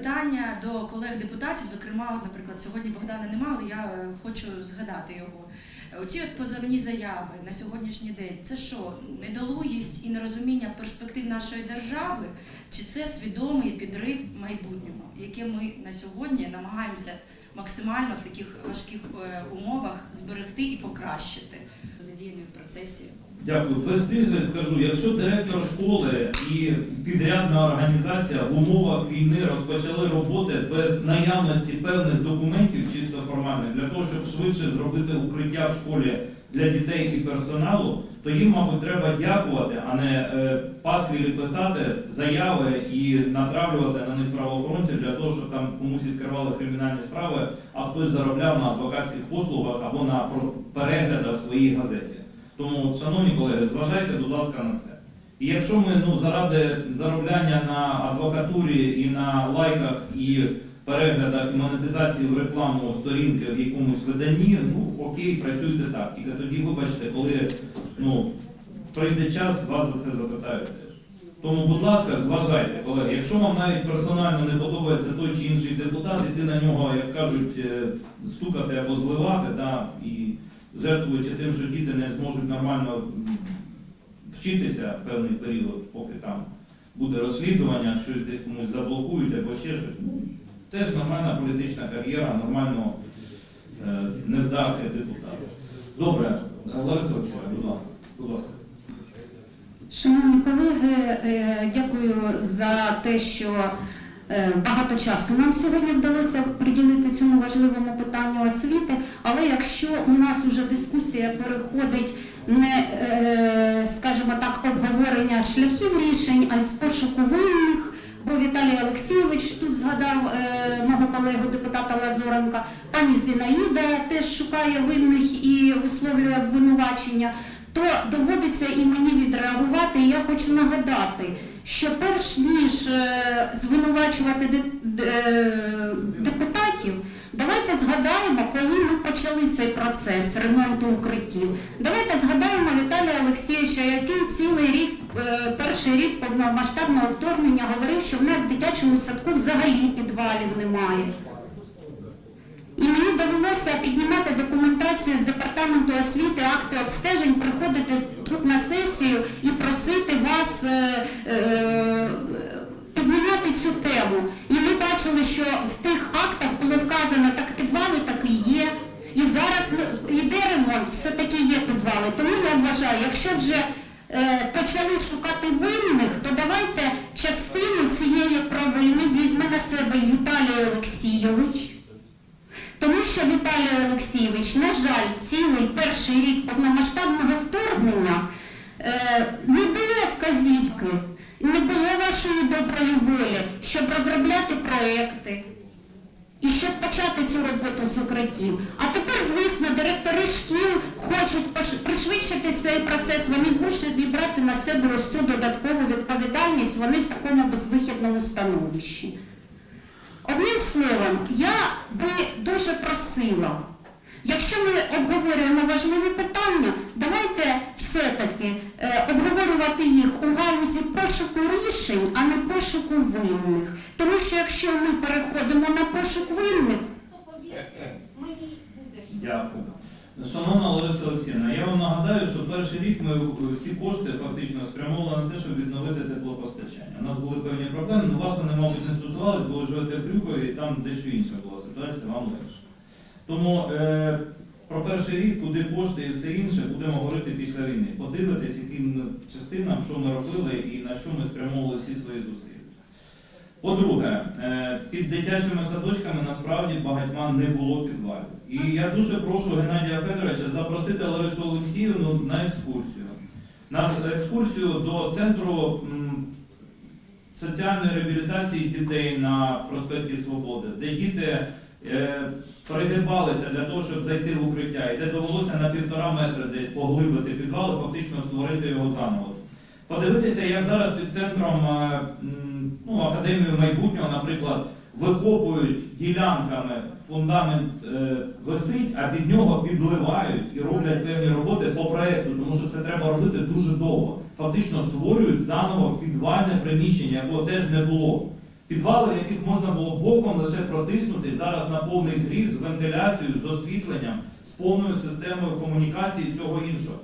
питання до колег-депутатів. Зокрема, наприклад, сьогодні Богдана немає, але я е, хочу згадати його. Оці от позовні заяви на сьогоднішній день це що, недолугість і нерозуміння перспектив нашої держави, чи це свідомий підрив майбутнього, яке ми на сьогодні намагаємося максимально в таких важких е, умовах зберегти і покращити задіяні в процесі? Дякую. Без прізвищ скажу, якщо директор школи і підрядна організація в умовах війни розпочали роботи без наявності певних документів, чисто формальних, для того, щоб швидше зробити укриття в школі для дітей і персоналу, то їм, мабуть, треба дякувати, а не е, пасквілі писати заяви і натравлювати на них правоохоронців для того, щоб там комусь відкривали кримінальні справи, а хтось заробляв на адвокатських послугах або на переглядах в своїй газеті. Тому, шановні колеги, зважайте, будь ласка, на це. І якщо ми ну, заради заробляння на адвокатурі і на лайках і переглядах і монетизації в рекламу сторінки в якомусь виданні, ну окей, працюйте так. Тільки тоді, вибачте, коли ну, прийде час, вас за це запитають теж. Тому, будь ласка, зважайте, колеги. Якщо вам навіть персонально не подобається той чи інший депутат, іти на нього, як кажуть, е, стукати або зливати, да, і жертвуючи тим, що діти не зможуть нормально вчитися певний період, поки там буде розслідування, щось десь комусь заблокують або ще щось. Ну, теж нормальна політична кар'єра, нормально е, невдахи депутата. Добре, Лариса Олексійовна, будь ласка. Шановні колеги, е, дякую за те, що багато часу нам сьогодні вдалося приділити цьому важливому питанню освіти. Але якщо у нас вже дискусія переходить не, е, скажімо так, обговорення шляхів рішень, а й з пошуку винних, бо Віталій Олексійович тут згадав е, мого колегу депутата Лазуренка, пані Зінаїда теж шукає винних і висловлює обвинувачення то доводиться і мені відреагувати. І я хочу нагадати, що перш ніж е, звинувачувати де- депутатів, давайте згадаємо, коли ми почали цей процес ремонту укриттів. Давайте згадаємо Віталія Олексійовича, який цілий рік, е, перший рік повномасштабного вторгнення говорив, що в нас в дитячому садку взагалі підвалів немає. І мені довелося піднімати документацію з департаменту освіти, акти обстежень, приходити тут на сесію і просити вас е, е, піднімати цю тему. І ми бачили, що в тих актах було вказано, так підвали так і є. І зараз йде ремонт, все-таки є підвали. Тому я вважаю, якщо вже е, почали шукати винних, то давайте частину цієї провини візьме на себе Віталій Олексійович. Тому що Віталій Олексійович, на жаль, цілий перший рік повномасштабного вторгнення е, не було вказівки, не було вашої доброї волі, щоб розробляти проекти і щоб почати цю роботу з укриттів. А тепер, звісно, директори шкіл хочуть пришвидшити цей процес, вони змушують брати на себе ось цю додаткову відповідальність, вони в такому безвихідному становищі. Одним словом, я дуже просила, якщо ми обговорюємо важливі питання, давайте все-таки е, обговорювати їх у галузі пошуку рішень, а не пошуку винних. Тому що якщо ми переходимо на пошук винних, То повірте, мені буде. Дякую. Шановна Лариса Олексійовна, я вам нагадаю, що перший рік ми всі кошти фактично спрямовували на те, щоб відновити теплопостачання. У нас були певні проблеми, але вас вони, мабуть, не стосувались, бо ви живете в Крюкові і там дещо інша була ситуація, вам легше. Тому е, про перший рік, куди кошти і все інше, будемо говорити після війни. Подивитись, яким частинам, що ми робили і на що ми спрямовували всі свої зусилля. По-друге, е, під дитячими садочками насправді багатьма не було підвалів. І я дуже прошу Геннадія Федоровича запросити Ларису Олексіївну на екскурсію. На екскурсію до центру соціальної реабілітації дітей на проспекті Свободи, де діти е, пригибалися для того, щоб зайти в укриття, і де довелося на півтора метри десь поглибити підвал фактично створити його заново. Подивитися, як зараз під центром е, ну, Академії майбутнього, наприклад, викопують ділянками, фундамент е, висить, а під нього підливають і роблять певні роботи по проекту, тому що це треба робити дуже довго. Фактично створюють заново підвальне приміщення, якого теж не було. Підвали, в яких можна було боком лише протиснути зараз на повний зріз з вентиляцією, з освітленням, з повною системою комунікації і всього іншого.